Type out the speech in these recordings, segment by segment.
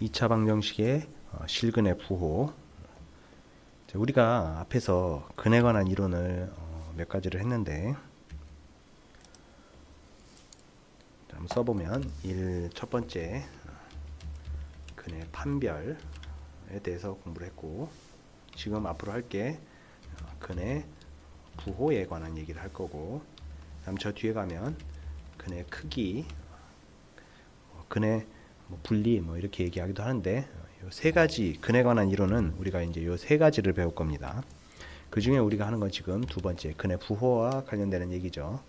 2차 방정식의 어, 실근의 부호. 자, 우리가 앞에서 근에 관한 이론을 어, 몇 가지를 했는데 자, 한번 써보면 1. 첫 번째 어, 근의 판별에 대해서 공부를 했고 지금 앞으로 할게 어, 근의 부호에 관한 얘기를 할 거고 다음 저 뒤에 가면 근의 크기 어, 근의 뭐 분리 뭐 이렇게 얘기하기도 하는데 요세 가지 근에 관한 이론은 우리가 이제 요 세 가지를 배울 겁니다. 그 중에 우리가 하는 건 지금 두 번째 근의 부호와 관련되는 얘기죠.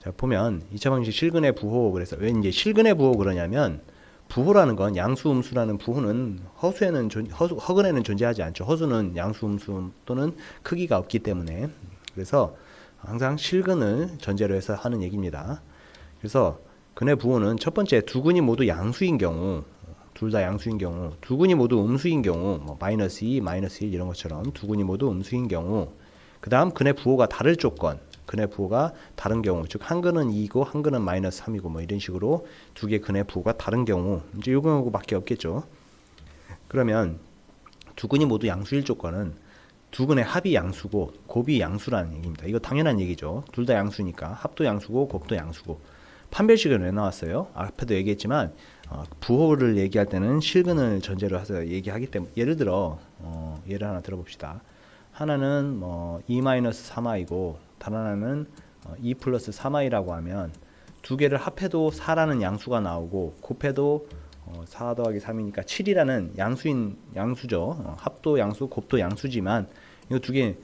자 보면 2차 방식 실근의 부호 그래서 왜 이제 실근의 부호 그러냐면 부호라는 건 양수 음수라는 부호는 허수에는 존, 허수, 허근에는 존재하지 않죠. 허수는 양수 음수 또는 크기가 없기 때문에 그래서 항상 실근을 전제로 해서 하는 얘기입니다. 그래서 근의 부호는 첫 번째 두 근이 모두 양수인 경우 둘 다 양수인 경우 두 근이 모두 음수인 경우 뭐 마이너스 2, 마이너스 1 이런 것처럼 두 근이 모두 음수인 경우 그 다음 근의 부호가 다를 조건 근의 부호가 다른 경우 즉 한 근은 2고 한 근은 마이너스 3이고 뭐 이런 식으로 두 개 근의 부호가 다른 경우 이제 요 경우밖에 없겠죠. 그러면 두 근이 모두 양수일 조건은 두 근의 합이 양수고 곱이 양수라는 얘기입니다. 이거 당연한 얘기죠. 둘 다 양수니까. 합도 양수고 곱도 양수고 판별식은 왜 나왔어요? 앞에도 얘기했지만 어, 부호를 얘기할 때는 실근을 전제로 해서 얘기하기 때문에 예를 들어 어, 예를 하나 들어봅시다. 하나는 뭐 2-3i고 다른 하나는 어, 2 플러스 3i라고 하면 두 개를 합해도 4라는 양수가 나오고 곱해도 어, 4 더하기 3이니까 7이라는 양수인 양수죠. 어, 합도 양수, 곱도 양수지만 이거 두개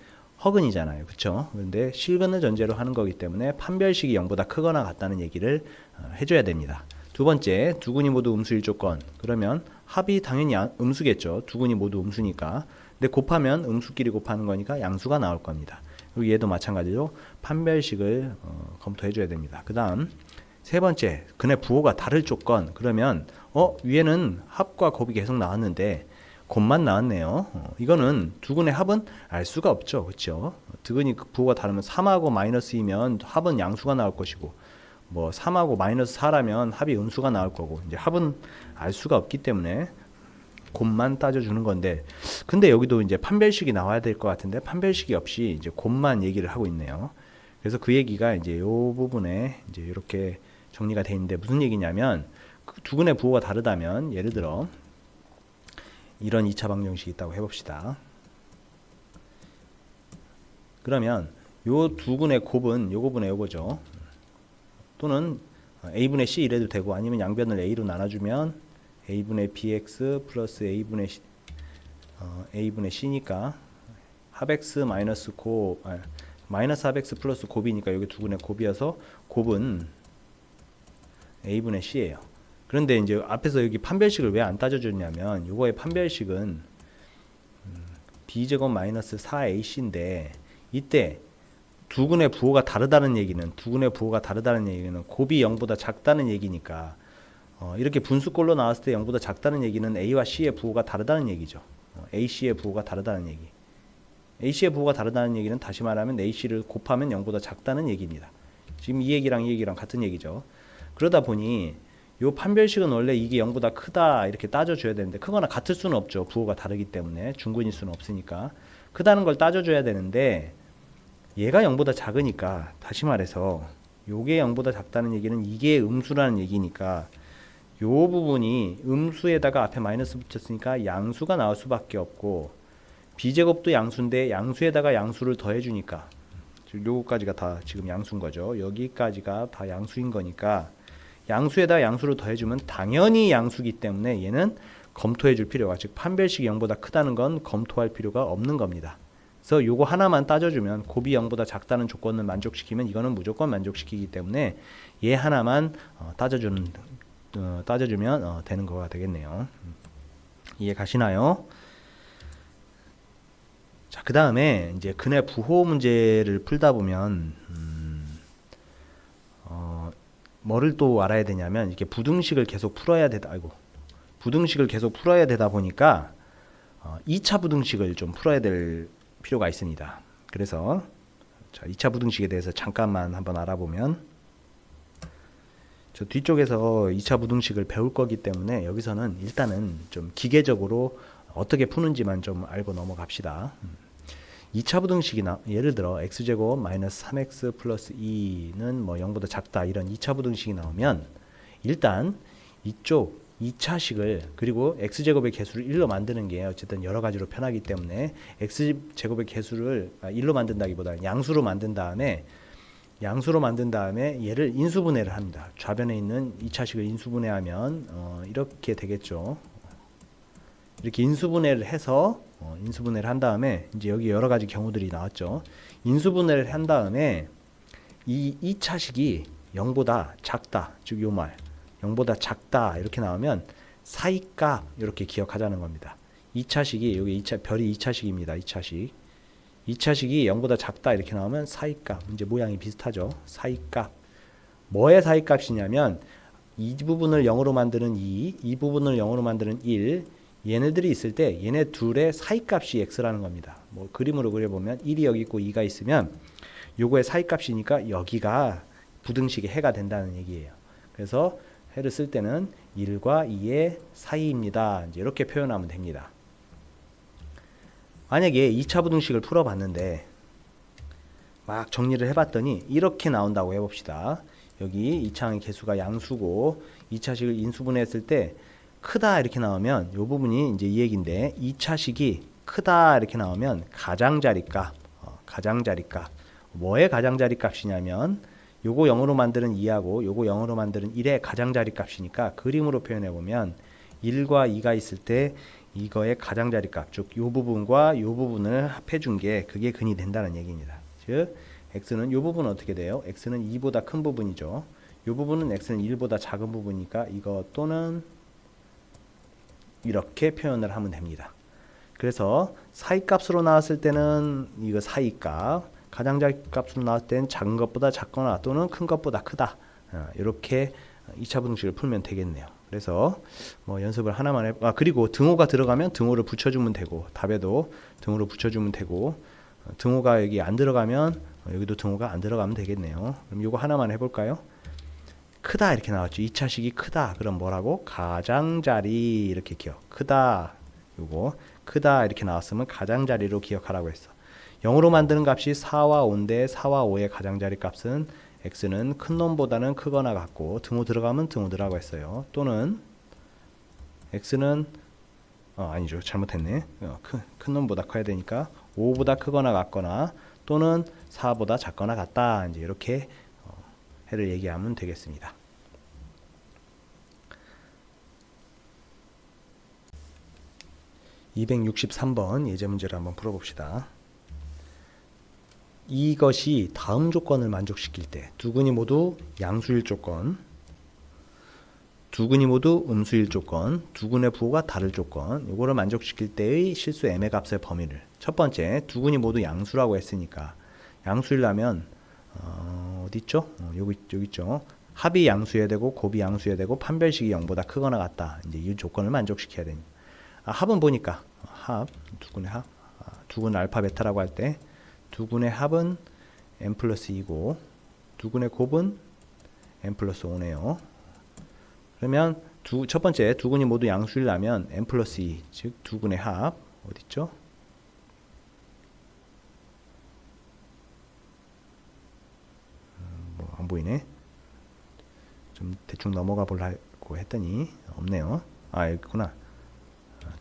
허근이잖아요. 그렇죠? 그런데 실근을 전제로 하는 거기 때문에 판별식이 0보다 크거나 같다는 얘기를 어, 해줘야 됩니다. 두 번째, 두 근이 모두 음수일 조건. 그러면 합이 당연히 양- 음수겠죠. 두 근이 모두 음수니까. 근데 곱하면 음수끼리 곱하는 거니까 양수가 나올 겁니다. 그리고 얘도 마찬가지로 판별식을 어, 검토해줘야 됩니다. 그 다음 세 번째, 근의 부호가 다를 조건. 그러면 어 위에는 합과 곱이 계속 나왔는데 곱만 나왔네요. 어, 이거는 두 근의 합은 알 수가 없죠. 그렇죠? 두 근이 그 부호가 다르면 3하고 마이너스이면 합은 양수가 나올 것이고 뭐 3하고 마이너스 4라면 합이 음수가 나올 거고 이제 합은 알 수가 없기 때문에 곱만 따져주는 건데 근데 여기도 이제 판별식이 나와야 될 것 같은데 판별식이 없이 이제 곱만 얘기를 하고 있네요. 그래서 그 얘기가 이제 요 부분에 이제 이렇게 정리가 돼 있는데 무슨 얘기냐면 그 두 근의 부호가 다르다면 예를 들어 이런 2차 방정식이 있다고 해봅시다. 그러면 요두 근의 곱은 요거분의 요거죠. 또는 a분의 c 이래도 되고 아니면 양변을 a로 나눠주면 a분의 bx 플러스 a분의 c, 어, a분의 c니까 합x 마이너스 곱 아, 마이너스 합x 플러스 곱이니까 여기 두 근의 곱이어서 곱은 a분의 c예요. 그런데 이제 앞에서 여기 판별식을 왜 안 따져줬냐면 요거의 판별식은 음, b제곱 마이너스 4ac인데 이때 두 근의 부호가 다르다는 얘기는 두 근의 부호가 다르다는 얘기는 곱이 0보다 작다는 얘기니까 어, 이렇게 분수꼴로 나왔을 때 0보다 작다는 얘기는 a와 c의 부호가 다르다는 얘기죠. 어, ac의 부호가 다르다는 얘기. ac의 부호가 다르다는 얘기는 다시 말하면 ac를 곱하면 0보다 작다는 얘기입니다. 지금 이 얘기랑 이 얘기랑 같은 얘기죠. 그러다 보니 요 판별식은 원래 이게 0보다 크다 이렇게 따져줘야 되는데 크거나 같을 수는 없죠. 부호가 다르기 때문에 중근일 수는 없으니까 크다는 걸 따져줘야 되는데 얘가 0보다 작으니까 다시 말해서 요게 0보다 작다는 얘기는 이게 음수라는 얘기니까 요 부분이 음수에다가 앞에 마이너스 붙였으니까 양수가 나올 수밖에 없고 b제곱도 양수인데 양수에다가 양수를 더해 주니까 즉 요거까지가 다 지금 양수인 거죠. 여기까지가 다 양수인 거니까 양수에다 양수를 더해주면 당연히 양수기 때문에 얘는 검토해 줄 필요가 즉 판별식이 0보다 크다는 건 검토할 필요가 없는 겁니다. 그래서 요거 하나만 따져주면 곱이 0보다 작다는 조건을 만족시키면 이거는 무조건 만족시키기 때문에 얘 하나만 어, 따져주는 어, 따져주면 어, 되는 거가 되겠네요. 음. 이해 가시나요? 자, 그 다음에 이제 근의 부호 문제를 풀다 보면 음, 어, 뭐를 또 알아야 되냐면 이렇게 부등식을 계속 풀어야 되다. 아이고 부등식을 계속 풀어야 되다 보니까 어, 2차 부등식을 좀 풀어야 될 필요가 있습니다. 그래서 자, 2차 부등식에 대해서 잠깐만 한번 알아보면 저 뒤쪽에서 2차 부등식을 배울 거기 때문에 여기서는 일단은 좀 기계적으로 어떻게 푸는지만 좀 알고 넘어갑시다. 음. 2차 부등식이나 예를 들어 x제곱 마이너스 3x 플러스 2는 뭐 0보다 작다 이런 2차 부등식이 나오면 일단 이쪽 2차식을 그리고 x제곱의 개수를 1로 만드는 게 어쨌든 여러 가지로 편하기 때문에 x제곱의 개수를 아, 1로 만든다기보다는 양수로 만든 다음에 양수로 만든 다음에 얘를 인수분해를 합니다. 좌변에 있는 2차식을 인수분해하면 어, 이렇게 되겠죠. 이렇게 인수분해를 해서 어, 인수분해를 한 다음에 이제 여기 여러 가지 경우들이 나왔죠. 인수분해를 한 다음에 이 2차식이 0보다 작다. 즉 요 말. 0보다 작다. 이렇게 나오면 사이값 이렇게 기억하자는 겁니다. 2차식이 여기 2차 별이 2차식입니다. 2차식. 2차식이 0보다 작다 이렇게 나오면 사이값. 이제 모양이 비슷하죠. 사이값. 뭐의 사이값이냐면 이 부분을 0으로 만드는 2, 이 부분을 0으로 만드는 1, 얘네들이 있을 때 얘네 둘의 사이값이 x라는 겁니다. 뭐 그림으로 그려보면 1이 여기 있고 2가 있으면 요거의 사이값이니까 여기가 부등식의 해가 된다는 얘기예요. 그래서 해를 쓸 때는 1과 2의 사이입니다. 이제 이렇게 표현하면 됩니다. 만약에 2차 부등식을 풀어봤는데 막 정리를 해봤더니 이렇게 나온다고 해봅시다. 여기 2차항의 개수가 양수고 2차식을 인수분해했을 때 크다 이렇게 나오면 이 부분이 이제 이 얘기인데 2차식이 크다 이렇게 나오면 가장자리값 어, 가장자리값 뭐의 가장자리값이냐면 요거 0으로 만드는 2하고 요거 0으로 만드는 1의 가장자리값이니까 그림으로 표현해 보면 1과 2가 있을 때 이거의 가장자리값 즉 요 부분과 요 부분을 합해 준 게 그게 근이 된다는 얘기입니다. 즉 x는 요 부분은 어떻게 돼요? x는 2보다 큰 부분이죠. 요 부분은 x는 1보다 작은 부분이니까 이거 또는 이렇게 표현을 하면 됩니다. 그래서 사이값으로 나왔을 때는 이거 사이값, 가장자리값으로 나왔을 때는 작은 것보다 작거나 또는 큰 것보다 크다. 어, 이렇게 2차 부등식을 풀면 되겠네요. 그래서 뭐 연습을 하나만 해. 아 그리고 등호가 들어가면 등호를 붙여주면 되고 답에도 등호를 붙여주면 되고 어, 등호가 여기 안 들어가면 어, 여기도 등호가 안 들어가면 되겠네요. 그럼 이거 하나만 해볼까요? 크다 이렇게 나왔죠. 2차식이 크다. 그럼 뭐라고? 가장자리 이렇게 기억. 크다. 요거 크다 이렇게 나왔으면 가장자리로 기억하라고 했어. 0으로 만드는 값이 4와 5인데 4와 5의 가장자리 값은 x는 큰 놈보다는 크거나 같고 등호 들어가면 등호 들어가고 했어요. 또는 x는 어, 아니죠. 잘못했네. 어, 큰, 큰 놈보다 커야 되니까 5보다 크거나 같거나 또는 4보다 작거나 같다. 이제 이렇게 해를 얘기하면 되겠습니다. (263번) 예제 문제를 한번 풀어봅시다. 이것이 다음 조건을 만족시킬 때 두 근이 모두 양수일 조건, 두 근이 모두 음수일 조건, 두 근의 부호가 다를 조건, 이거를 만족시킬 때의 실수 m의 값의 범위를 첫 번째 두 근이 모두 양수라고 했으니까 양수일라면 어, 디 있죠? 어, 여기 여기 있죠. 합이 양수여야 되고 곱이 양수여야 되고 판별식이 0보다 크거나 같다. 이제 이 조건을 만족시켜야 되니. 아, 합은 보니까 합 두근의 합 아, 두근 알파 베타라고 할 때 두근의 합은 n 플러스 2고 두근의 곱은 n 플러스 5네요. 그러면 두, 첫 번째 두근이 모두 양수이라면 n 플러스 2, 즉 두근의 합 어디 있죠? 안 보이네. 좀 대충 넘어가 보려고 했더니 없네요. 아, 있구나.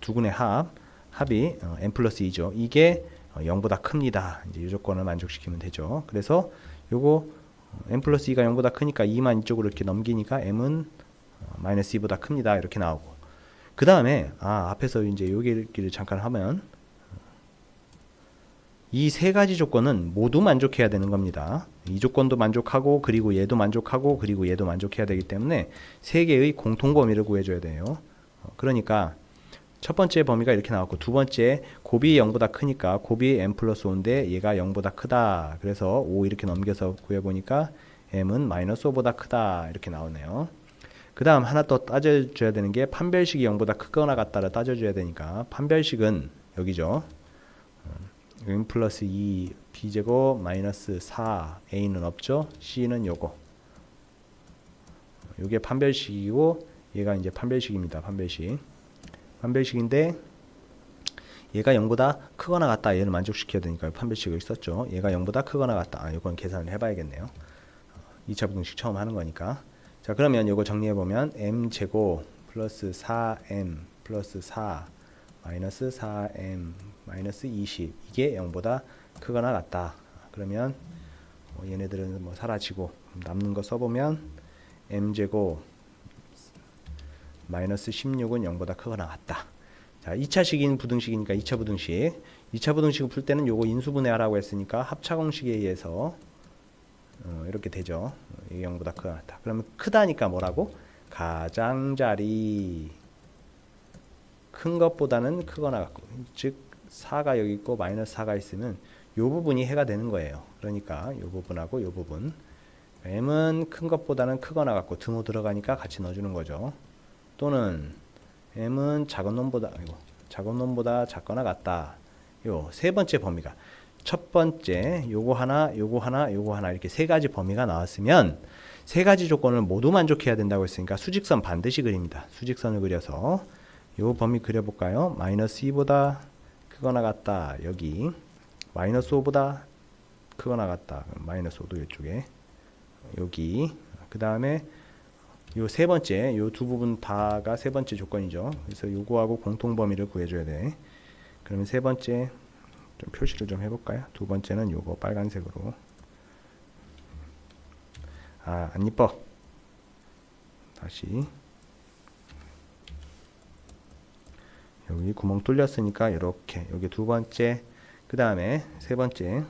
두 군의 합, 합이 어, n 플러스 2죠. 이게 0보다 어, 큽니다. 이제 이 조건을 만족시키면 되죠. 그래서 요거 어, n 플러스 2가 0보다 크니까 2만 이쪽으로 이렇게 넘기니까 m은 마이너스 2보다 큽니다. 이렇게 나오고. 그 다음에 아 앞에서 이제 여기를 잠깐 하면 이 세 가지 조건은 모두 만족해야 되는 겁니다. 이 조건도 만족하고 그리고 얘도 만족하고 그리고 얘도 만족해야 되기 때문에 세 개의 공통 범위를 구해줘야 돼요. 어, 그러니까 첫 번째 범위가 이렇게 나왔고 두 번째 곱이 0보다 크니까 곱이 m 플러스 5인데 얘가 0보다 크다. 그래서 5 이렇게 넘겨서 구해보니까 m은 마이너스 5보다 크다. 이렇게 나오네요. 그 다음 하나 또 따져줘야 되는 게 판별식이 0보다 크거나 같다를 따져줘야 되니까 판별식은 여기죠. n 플러스 2 b제곱 마이너스 4 a는 없죠. c는 요거 이게 판별식이고 얘가 이제 판별식입니다. 판별식. 판별식인데 얘가 0보다 크거나 같다. 얘를 만족시켜야 되니까 판별식을 썼죠. 얘가 0보다 크거나 같다. 아, 이건 계산을 해봐야겠네요. 2차 부등식 처음 하는 거니까. 자, 그러면 이거 정리해 보면 m 제곱 플러스 4m 플러스 4 마이너스 4m 마이너스 20 이게 0보다 크거나 같다. 그러면 뭐 얘네들은 뭐 사라지고 남는 거 써보면 m 제곱 마이너스 16은 0보다 크거나 같다. 자, 2차식인 부등식이니까 2차 부등식. 2차 부등식을 풀 때는 요거 인수분해하라고 했으니까 합차 공식에 의해서 어, 이렇게 되죠. 이게 0보다 크다. 같다. 그러면 크다니까 뭐라고? 가장자리 큰 것보다는 크거나 같고 즉 4가 여기 있고 마이너스 4가 있으면 요 부분이 해가 되는 거예요. 그러니까 요 부분하고 요 부분 m은 큰 것보다는 크거나 같고 등호 들어가니까 같이 넣어주는 거죠. 또는 m은 작은 놈보다 아이고 작은 놈보다 작거나 같다. 요 세 번째 범위가 첫 번째 요거 하나 요거 하나 요거 하나 이렇게 세 가지 범위가 나왔으면 세 가지 조건을 모두 만족해야 된다고 했으니까 수직선 반드시 그립니다. 수직선을 그려서 요 범위 그려볼까요? 마이너스 2보다 크거나 같다. 여기 마이너스 5보다 크거나 같다. 마이너스 5도 이쪽에 여기 그 다음에 요 세 번째 요 두 부분 다가 세 번째 조건이죠. 그래서 요거하고 공통 범위를 구해줘야 돼. 그러면 세 번째 좀 표시를 좀 해볼까요? 두 번째는 요거 빨간색으로 아 안 이뻐 다시 여기 구멍 뚫렸으니까 이렇게 여기 두 번째 그 다음에 세 번째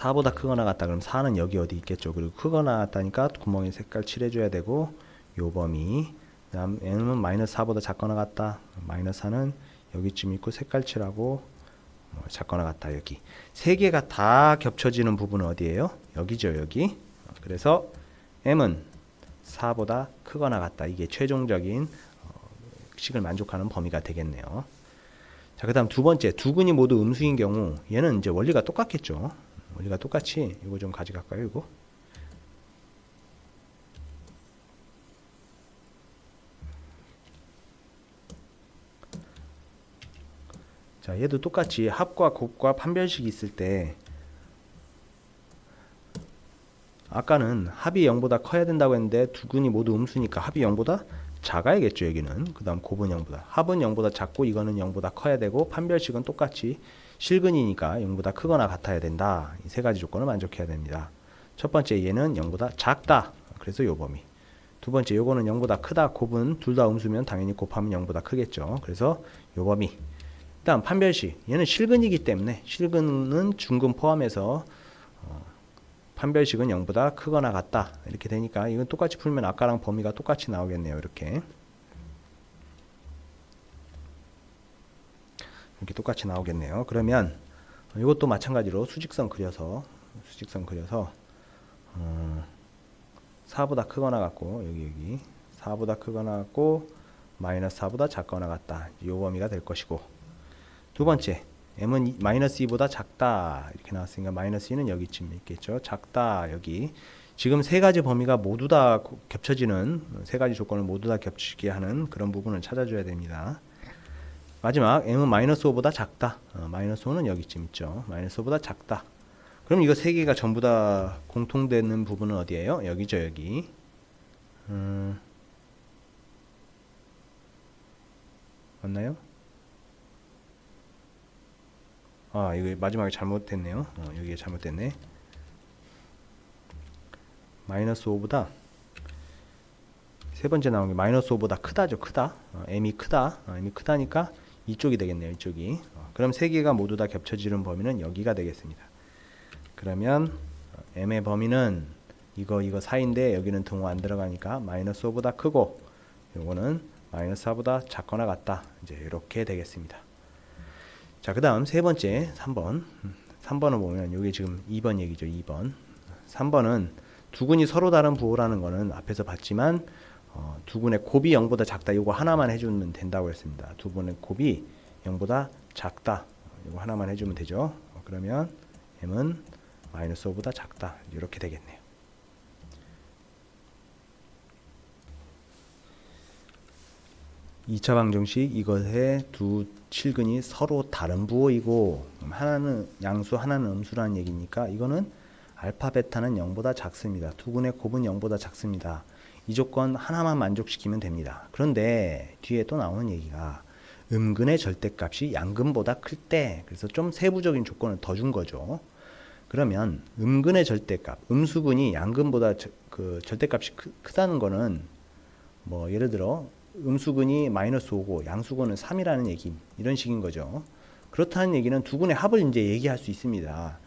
4보다 크거나 같다. 그럼 4는 여기 어디 있겠죠? 그리고 크거나 같다니까 구멍에 색깔 칠해줘야 되고 요 범위. 그 다음 n은 마이너스 4보다 작거나 같다. 마이너스 4는 여기쯤 있고 색깔 칠하고 뭐 작거나 같다 여기. 세 개가 다 겹쳐지는 부분은 어디예요? 여기죠 여기. 그래서 m은 4보다 크거나 같다. 이게 최종적인 어, 식을 만족하는 범위가 되겠네요. 자 그 다음 두 번째. 두 근이 모두 음수인 경우 얘는 이제 원리가 똑같겠죠 원리가 똑같이 이거 좀 가져갈까요 이거? 자 얘도 똑같이 합과 곱과 판별식이 있을 때 아까는 합이 0보다 커야 된다고 했는데 두 근이 모두 음수니까 합이 0보다 작아야겠죠 여기는. 그 다음 곱은 0보다. 합은 0보다 작고 이거는 0보다 커야 되고 판별식은 똑같이 실근이니까 0보다 크거나 같아야 된다. 이 세 가지 조건을 만족해야 됩니다. 첫 번째 얘는 0보다 작다. 그래서 요 범위. 두 번째 요거는 0보다 크다 곱은 둘 다 음수면 당연히 곱하면 0보다 크겠죠. 그래서 요 범위. 다음 판별식 얘는 실근이기 때문에 실근은 중근 포함해서 어, 판별식은 0보다 크거나 같다. 이렇게 되니까 이건 똑같이 풀면 아까랑 범위가 똑같이 나오겠네요 이렇게 이렇게 똑같이 나오겠네요. 그러면 이것도 마찬가지로 수직선 그려서 수직선 그려서 어, 4보다 크거나 같고 여기 여기. 4보다 크거나 같고 마이너스 4보다 작거나 같다. 이 범위가 될 것이고. 두 번째 m은 이- 마이너스 2보다 작다. 이렇게 나왔으니까 마이너스 2는 여기쯤 있겠죠. 작다 여기. 지금 세 가지 범위가 모두 다 고- 겹쳐지는 세 가지 조건을 모두 다 겹치게 하는 그런 부분을 찾아줘야 됩니다 마지막 m은 마이너스 5보다 작다. 어, 마이너스 5는 여기쯤 있죠. 마이너스 5보다 작다. 그럼 이거 세 개가 전부 다 공통되는 부분은 어디예요? 여기죠 여기. 음, 맞나요? 아 이거 마지막에 잘못됐네요. 어, 여기에 잘못됐네. 마이너스 5보다 세 번째 나온 게 마이너스 5보다 크다죠 크다. 어, m이 크다. 어, m이 크다니까 이쪽이 되겠네요 이쪽이 어, 그럼 세 개가 모두 다 겹쳐지는 범위는 여기가 되겠습니다 그러면 어, m의 범위는 이거 이거 사이인데 여기는 등호 안 들어가니까 마이너스 5보다 크고 요거는 마이너스 4보다 작거나 같다 이제 이렇게 되겠습니다 자, 그 다음 세 번째, 3번. 3번을 보면 이게 지금 2번 얘기죠, 2번. 3번은 두근이 서로 다른 부호라는 거는 앞에서 봤지만 어, 두 분의 곱이 0보다 작다. 이거 하나만 해주면 된다고 했습니다. 두 분의 곱이 0보다 작다. 이거 하나만 해주면 되죠. 어, 그러면 m은 마이너스 5보다 작다. 이렇게 되겠네요. 2차 방정식 이것의 두 칠근이 서로 다른 부호이고 하나는 양수 하나는 음수라는 얘기니까 이거는 알파 베타는 0보다 작습니다. 두 근의 곱은 0보다 작습니다. 이 조건 하나만 만족시키면 됩니다. 그런데 뒤에 또 나오는 얘기가 음근의 절대값이 양근보다 클 때 그래서 좀 세부적인 조건을 더 준 거죠. 그러면 음근의 절대값, 음수근이 양근보다 저- 그 절대값이 크, 크다는 거는 뭐 예를 들어 음수근이 마이너스 5고 양수근은 3이라는 얘기 이런 식인 거죠. 그렇다는 얘기는 두 근의 합을 이제 얘기할 수 있습니다.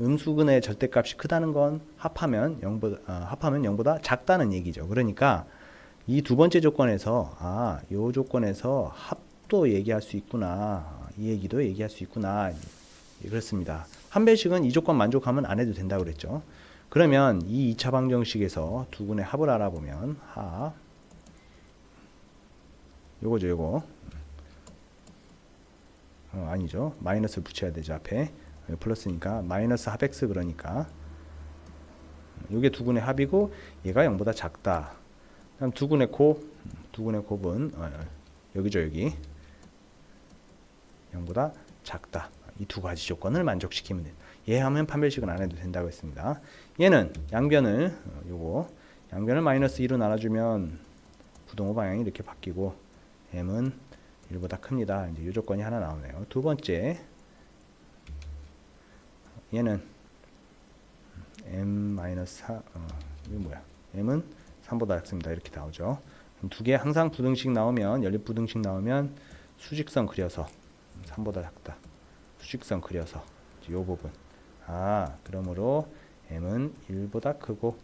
음수근의 절대값이 크다는 건 합하면 0보다 아, 합하면 0보다 작다는 얘기죠. 그러니까 이 두 번째 조건에서 아, 요 조건에서 합도 얘기할 수 있구나. 이 얘기도 얘기할 수 있구나. 예, 그렇습니다. 한배식은 이 조건 만족하면 안 해도 된다고 그랬죠. 그러면 이 2차 방정식에서 두 근의 합을 알아보면 합 요거죠, 요거. 어, 아니죠. 마이너스를 붙여야 되죠, 앞에. 플러스니까 마이너스 합 x 그러니까 요게 두 근의 합이고 얘가 0보다 작다. 그럼 두 근의 곱, 두 근의 곱은 어, 어, 여기죠, 여기. 0보다 작다. 이 두 가지 조건을 만족시키면 돼. 얘 하면 판별식은 안 해도 된다고 했습니다. 얘는 양변을 어, 요거 양변을 마이너스 2로 나눠주면 부동호 방향이 이렇게 바뀌고 m은 1보다 큽니다. 이제 이 조건이 하나 나오네요. 두 번째 얘는 m 4 어, 이게 뭐야? m은 3보다 작습니다. 이렇게 나오죠. 두 개 항상 부등식 나오면 연립 부등식 나오면 수직선 그려서 3보다 작다. 수직선 그려서 이 부분. 아, 그러므로 m은 1보다 크고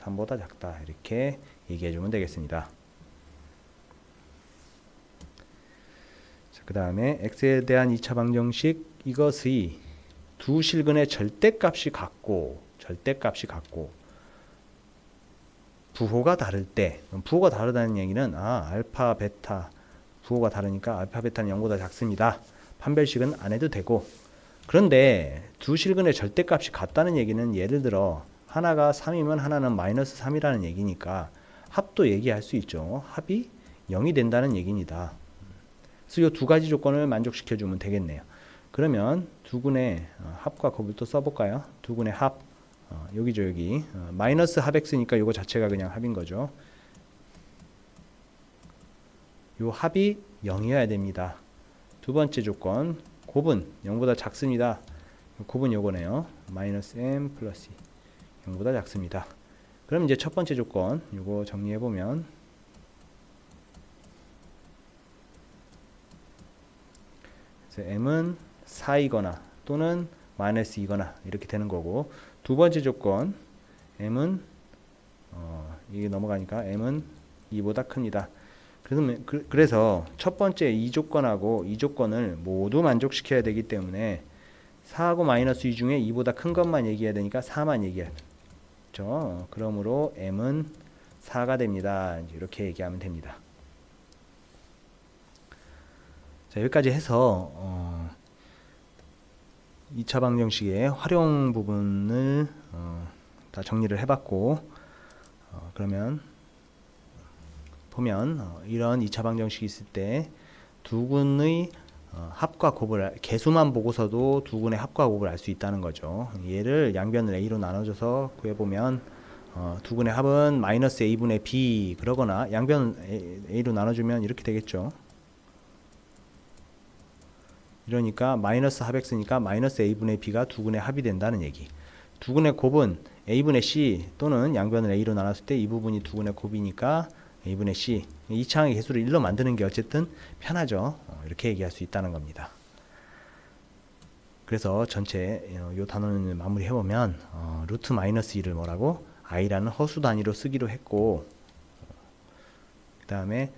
3보다 작다. 이렇게 얘기해 주면 되겠습니다. 자, 그 다음에 x에 대한 2차 방정식 이것의 두 실근의 절대값이 같고 절대값이 같고 부호가 다를 때 부호가 다르다는 얘기는 아 알파 베타 부호가 다르니까 알파 베타는 0보다 작습니다. 판별식은 안 해도 되고 그런데 두 실근의 절대값이 같다는 얘기는 예를 들어 하나가 3이면 하나는 마이너스 3이라는 얘기니까 합도 얘기할 수 있죠. 합이 0이 된다는 얘기입니다. 그래서 이 두 가지 조건을 만족시켜 주면 되겠네요. 그러면 두 군의 어, 합과 곱을 또 써볼까요? 두 군의 합 어, 여기죠 여기 어, 마이너스 합 x니까 이거 자체가 그냥 합인 거죠. 요 합이 0이어야 됩니다. 두 번째 조건 곱은 0보다 작습니다. 요 곱은 요거네요. 마이너스 m 플러스 0보다 작습니다. 그럼 이제 첫 번째 조건 요거 정리해 보면 m은 4이거나 또는 마이너스 2거나 이렇게 되는 거고 두 번째 조건 m은 어, 이게 넘어가니까 m은 2보다 큽니다. 그래서, 그- 그래서 첫 번째 이 조건하고 이 조건을 모두 만족시켜야 되기 때문에 4하고 마이너스 2 중에 2보다 큰 것만 얘기해야 되니까 4만 얘기하죠. 그러므로 m은 4가 됩니다. 이렇게 얘기하면 됩니다. 자, 여기까지 해서 어, 2차 방정식의 활용 부분을 어, 다 정리를 해봤고 어, 그러면 보면 어, 이런 2차 방정식이 있을 때 두 군의 어, 합과 곱을 알- 개수만 보고서도 두 군의 합과 곱을 알 수 있다는 거죠. 얘를 양변을 a로 나눠줘서 구해보면 어, 두 군의 합은 마이너스 a분의 b 그러거나 양변 a로 나눠주면 이렇게 되겠죠. 이러니까 마이너스 합 x니까 마이너스 a분의 b가 두 군의 합이 된다는 얘기. 두 군의 곱은 a분의 c 또는 양변을 a로 나눴을 때 이 부분이 두 군의 곱이니까 a분의 c 이차항의 개수를 1로 만드는 게 어쨌든 편하죠. 어, 이렇게 얘기할 수 있다는 겁니다. 그래서 전체 어, 요 단원을 마무리해 보면 어, 루트 마이너스 2를 뭐라고 i라는 허수 단위로 쓰기로 했고 그 다음에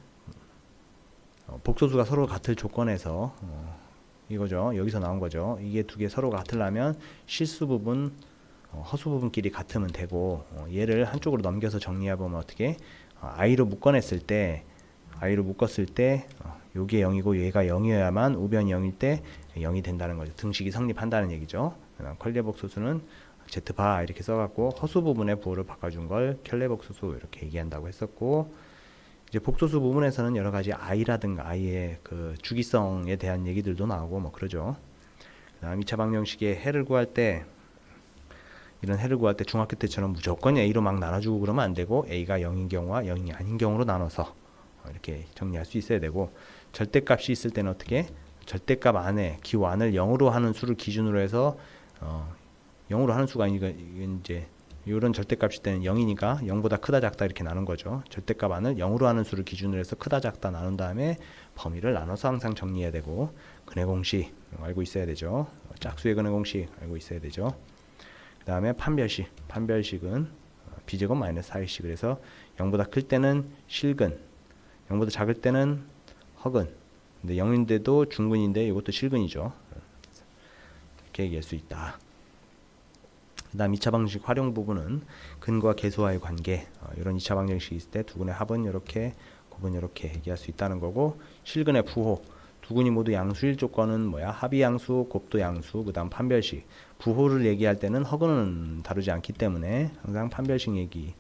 어, 복소수가 서로 같을 조건에서 어, 이거죠. 여기서 나온 거죠. 이게 두 개 서로 같으려면 실수 부분, 어, 허수 부분끼리 같으면 되고 어, 얘를 한쪽으로 넘겨서 정리해 보면 어떻게 어, i로 묶어냈을 때 i로 묶었을 때 어, 요게 0이고 얘가 0이어야만 우변이 0일 때 0이 된다는 거죠. 등식이 성립한다는 얘기죠. 컬레복 소수는 z바 이렇게 써갖고 허수 부분의 부호를 바꿔준 걸 켈레복 소수 이렇게 얘기한다고 했었고 이제 복소수 부분에서는 여러 가지 i라든가 i의 그 주기성에 대한 얘기들도 나오고 뭐 그러죠. 그다음 2차 방정식의 해를 구할 때 이런 해를 구할 때 중학교 때처럼 무조건 a로 막 나눠주고 그러면 안 되고 a가 0인 경우와 0이 아닌 경우로 나눠서 어, 이렇게 정리할 수 있어야 되고 절대값이 있을 때는 어떻게 절대값 안에 기호 안을 0으로 하는 수를 기준으로 해서 어, 0으로 하는 수가 이건 이제 이런 절대값일 때는 0이니까 0보다 크다 작다 이렇게 나눈 거죠. 절대값 안을 0으로 하는 수를 기준으로 해서 크다 작다 나눈 다음에 범위를 나눠서 항상 정리해야 되고 근해 공식 알고 있어야 되죠. 짝수의 근해 공식 알고 있어야 되죠. 그 다음에 판별식 판별식은 어, 비제곱 마이너스 4이씩 그래서 0보다 클 때는 실근 0보다 작을 때는 허근 근데 0인데도 중근인데 이것도 실근이죠. 이렇게 얘기할 수 있다. 그 다음 2차 방정식 활용 부분은 근과 계수와의 관계 어, 이런 2차 방정식이 있을 때 두근의 합은 이렇게 곱은 이렇게 얘기할 수 있다는 거고 실근의 부호 두근이 모두 양수일 조건은 뭐야? 합이 양수 곱도 양수 그 다음 판별식. 부호를 얘기할 때는 허근은 다루지 않기 때문에 항상 판별식 얘기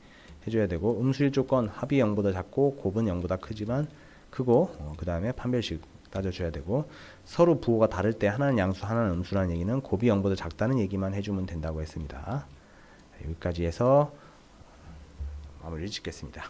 해줘야 되고 음수일 조건 합이 0보다 작고 곱은 0보다 크지만 크고 어, 그 다음에 판별식 따져줘야 되고 서로 부호가 다를 때 하나는 양수 하나는 음수라는 얘기는 곱이 0보다 작다는 얘기만 해주면 된다고 했습니다. 여기까지 해서 마무리를 짓겠습니다.